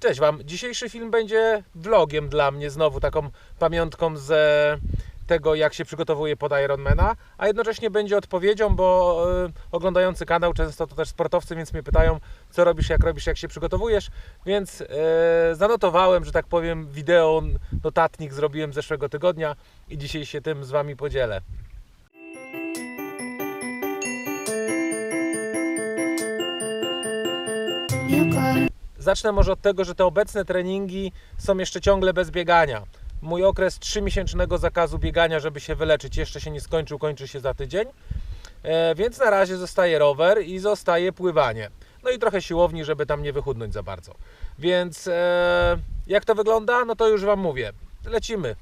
Cześć Wam. Dzisiejszy film będzie vlogiem dla mnie, znowu taką pamiątką z tego, jak się przygotowuję pod Ironmana, a jednocześnie będzie odpowiedzią, bo y, oglądający kanał często to też sportowcy, więc mnie pytają, co robisz, jak robisz, jak się przygotowujesz, więc y, zanotowałem, że tak powiem, wideo, notatnik zrobiłem zeszłego tygodnia i dzisiaj się tym z Wami podzielę. Zacznę może od tego, że te obecne treningi są jeszcze ciągle bez biegania. Mój okres 3-miesięcznego zakazu biegania, żeby się wyleczyć, jeszcze się nie skończył, kończy się za tydzień. E, więc na razie zostaje rower i zostaje pływanie. No i trochę siłowni, żeby tam nie wychudnąć za bardzo. Więc e, jak to wygląda? No to już Wam mówię. Lecimy.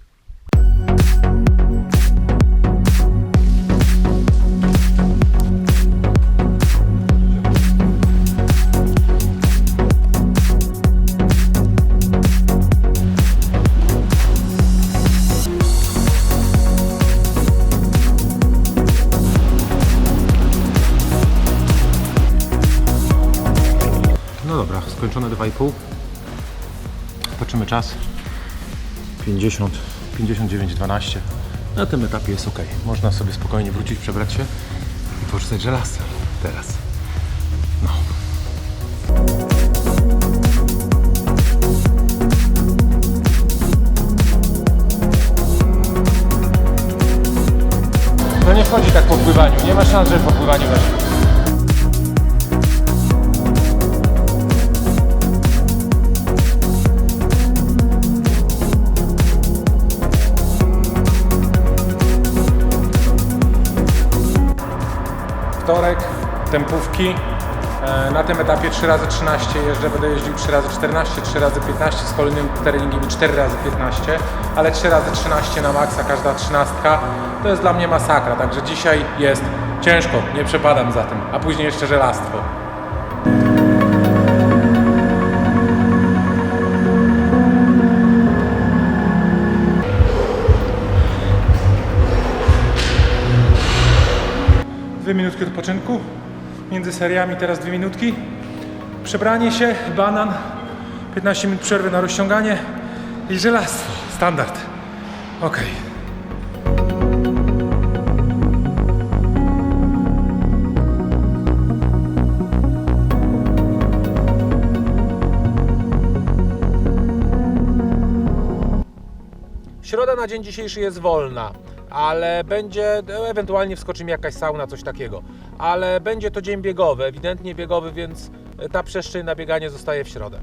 No dobra, skończone 2,5. Patrzymy czas. 50, 59,12. Na tym etapie jest ok. Można sobie spokojnie wrócić, przebrać się i porzucać żelazem teraz. No. No nie wchodzi tak po pływaniu. Nie ma szans, żeby po pływaniu weszło. Wtorek, tempówki. E, Na tym etapie 3 razy 13 jeżdżę, będę jeździł 3 razy 14, 3 razy 15 z kolejnym treningiem i 4 razy 15, ale 3 razy 13 na maksa, każda 13 to jest dla mnie masakra, także dzisiaj jest ciężko, nie przepadam za tym, a później jeszcze żelastwo. Odpoczynku. Między seriami teraz dwie minutki. Przebranie się, banan, 15 minut przerwy na rozciąganie i żelastwo. Standard. Ok. Środa na dzień dzisiejszy jest wolna, ale będzie, ewentualnie wskoczy mi jakaś sauna, coś takiego. Ale będzie to dzień biegowy, ewidentnie biegowy, więc ta przestrzeń na bieganie zostaje w środę.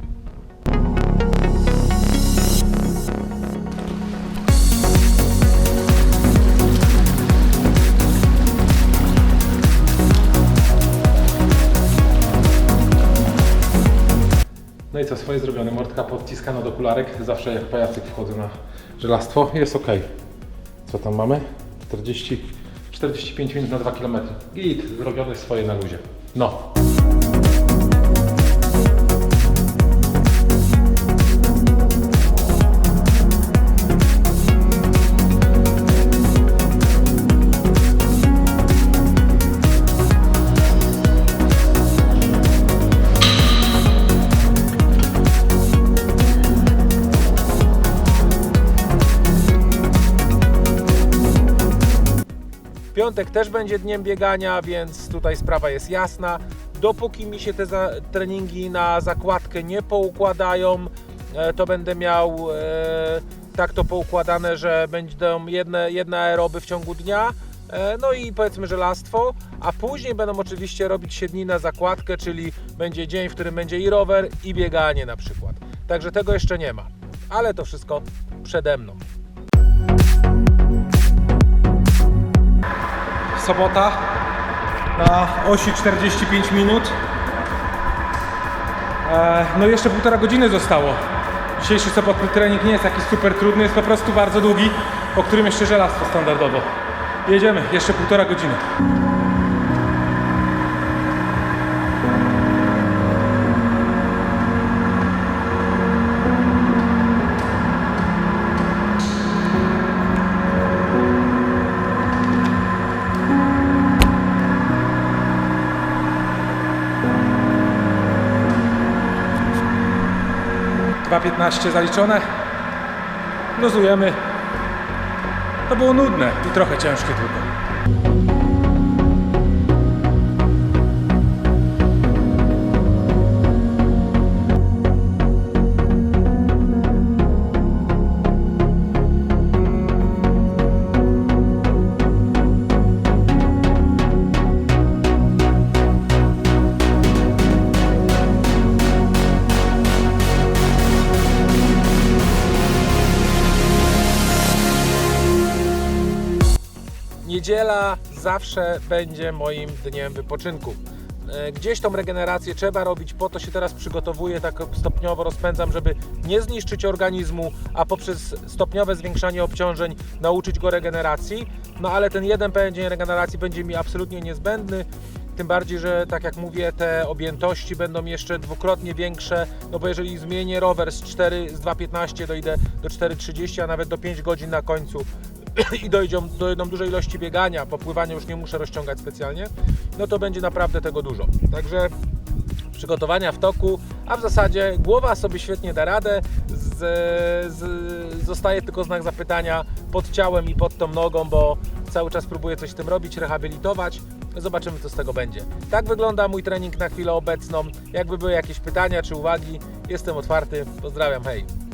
No i co, swoje zrobione. Mordka podciskana do kularek. Zawsze jak pajacyk wchodzę na żelastwo. Jest ok. Co tam mamy? 40, 45 minut na 2 km. Git, zrobione swoje na luzie. No. Piątek też będzie dniem biegania, więc tutaj sprawa jest jasna. Dopóki mi się te treningi na zakładkę nie poukładają, e, to będę miał e, tak to poukładane, że będą jedne, jedne aeroby w ciągu dnia, e, no i powiedzmy żelastwo, a później będą oczywiście robić się dni na zakładkę, czyli będzie dzień, w którym będzie i rower, i bieganie na przykład. Także tego jeszcze nie ma, ale to wszystko przede mną. Sobota na osi 45 minut. E, No jeszcze półtora godziny zostało. Dzisiejszy sobotni trening nie jest jakiś super trudny, jest po prostu bardzo długi, po którym jeszcze żelastwo standardowo. Jedziemy, jeszcze półtora godziny. 2.15 zaliczone. Luzujemy. To było nudne i trochę ciężkie tylko. Niedziela zawsze będzie moim dniem wypoczynku. E, Gdzieś tą regenerację trzeba robić, po to się teraz przygotowuję, tak stopniowo rozpędzam, żeby nie zniszczyć organizmu, a poprzez stopniowe zwiększanie obciążeń nauczyć go regeneracji. No ale ten jeden pełen dzień regeneracji będzie mi absolutnie niezbędny. Tym bardziej, że tak jak mówię, te objętości będą jeszcze dwukrotnie większe, no bo jeżeli zmienię rower z 4, z 2,15 dojdę do 4,30, a nawet do 5 godzin na końcu i dojdą, dojdą duże ilości biegania, po pływaniu już nie muszę rozciągać specjalnie, no to będzie naprawdę tego dużo. Także przygotowania w toku, a w zasadzie głowa sobie świetnie da radę, z, z, zostaje tylko znak zapytania pod ciałem i pod tą nogą, bo cały czas próbuję coś z tym robić, rehabilitować. Zobaczymy, co z tego będzie. Tak wygląda mój trening na chwilę obecną. Jakby były jakieś pytania czy uwagi, jestem otwarty. Pozdrawiam, hej!